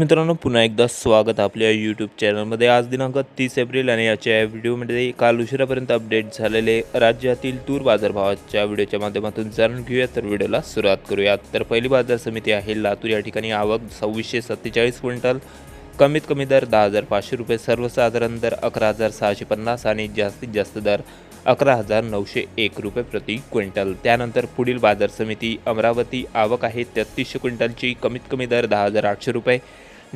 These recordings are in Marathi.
मित्रांनो पुन्हा एकदा स्वागत आपल्या यूट्यूब चॅनलमध्ये आज दिनांक तीस एप्रिल आणि याच्या या व्हिडिओमध्ये काल उशिरापर्यंत अपडेट झालेले राज्यातील तूर बाजारभावाच्या व्हिडिओच्या माध्यमातून जाणून घेऊया तर व्हिडिओला सुरुवात करूयात. तर पहिली बाजार समिती आहे लातूर. या ठिकाणी आवक सव्वीसशे सत्तेचाळीस क्विंटल कमीत कमी दर दहा हजार पाचशे रुपये सर्वसाधारण दर अकरा हजार सहाशे पन्नास आणि जास्तीत जास्त दर अकरा हजार नऊशे एक रुपये प्रति क्विंटल. त्यानंतर पुढील बाजार समिती अमरावती आवक आहे तेहतीसशे क्विंटलची कमीत कमी दर दहा हजार आठशे रुपये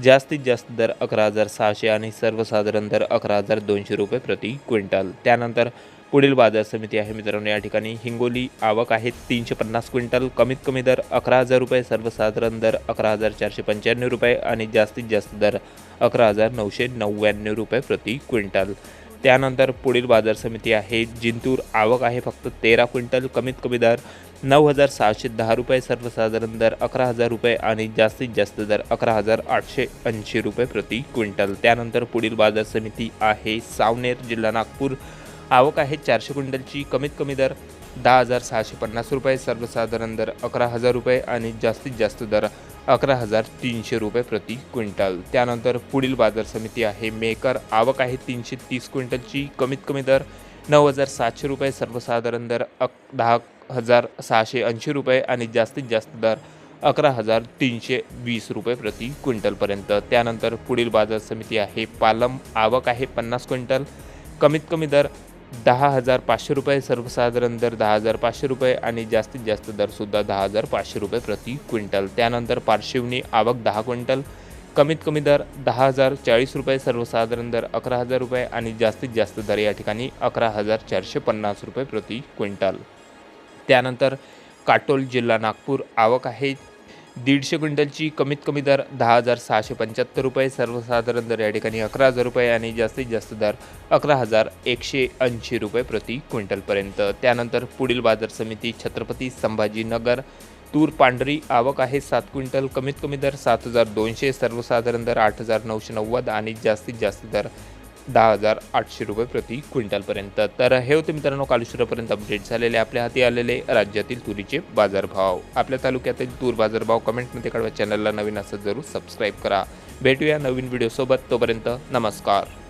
जास्तीत जास्त दर अकरा हजार सहाशे आणि सर्वसाधारण दर अकरा हजार दोनशे रुपये प्रति क्विंटल. त्यानंतर पुढील बाजार समिती आहे मित्रांनो या ठिकाणी हिंगोली आवक आहे तीनशे पन्नास क्विंटल. कमीत कमी दर अकरा हजार रुपये सर्वसाधारण दर अकरा हजार चारशे पंच्याण्णव रुपये आणि जास्तीत जास्त दर अकरा हजार नऊशे नव्याण्णव रुपये प्रति क्विंटल. त्यानंतर पुढील बाजार समिती आहे. जिंतूर आवक आहे फक्त तेरा क्विंटल कमीत कमी दर नऊ हजार सहाशे दहा रुपये सर्वसाधारण दर अकरा हजार रुपये आणि जास्तीत जास्त दर अकरा हजार आठशे ऐंशी रुपये प्रति क्विंटल. त्यानंतर पुढील बाजार समिती आहे. सावनेर जिल्हा नागपूर आवक आहे चारशे क्विंटलची कमीत कमी दर दहा हजार सहाशे पन्नास रुपये सर्वसाधारण दर अकरा हजार रुपये आणि जास्तीत जास्त दर अकरा हजार तीनशे रुपये प्रति क्विंटल. त्यानंतर पुढील बाजार समिती आहे मेकर. आवक आहे तीनशे तीस क्विंटलची. कमीत कमी दर नऊ हजार सातशे रुपये सर्वसाधारण दर अक दहा हजार सहाशे ऐंशी रुपये आणि जास्तीत जास्त दर अकरा हजार तीनशे वीस रुपये प्रति क्विंटलपर्यंत त्यानंतर पुढील बाजार समिती आहे पालम. आवक आहे पन्नास क्विंटल. कमीत कमी दर दहा हजार पाचशे रुपये सर्वसाधारण दर दहा हजार पाचशे रुपये आणि जास्तीत जास्त दरसुद्धा दहा हजार पाचशे रुपये प्रति क्विंटल. त्यानंतर पार्शिवनी आवक दहा क्विंटल कमीत कमी दर दहा हजार चाळीस रुपये सर्वसाधारण दर अकरा हजार रुपये आणि जास्तीत जास्त दर या ठिकाणी अकरा हजार चारशे पन्नास रुपये प्रति क्विंटल. त्यानंतर काटोल जिल्हा नागपूर आवक आहे दीडशे क्विंटलची कमीत कमी दर दहा हजार सहाशे पंच्याहत्तर रुपये सर्वसाधारण दर या ठिकाणी अकरा हजार रुपये आणि जास्तीत जास्त दर अकरा हजार एकशे ऐंशी रुपये प्रति क्विंटलपर्यंत. त्यानंतर पुढील बाजार समिती छत्रपती संभाजीनगर तूर पांढरी आवक आहे सात क्विंटल कमीत कमी दर सात हजार दोनशे सर्वसाधारण दर आठ हजार नऊशे नव्वद आणि जास्तीत जास्त दर दहा हजार आठशे रुपये प्रति क्विंटलपर्यंत. तर हे होते मित्रांनो कालुशिरापर्यंत अपडेट झालेले आपल्या हाती आलेले राज्यातील तुरीचे बाजारभाव. आपल्या तालुक्यातील तूर बाजारभाव कमेंटमध्ये कळवा चॅनलला नवीन असं जरूर सबस्क्राईब करा. भेटूया नवीन व्हिडिओसोबत तोपर्यंत नमस्कार.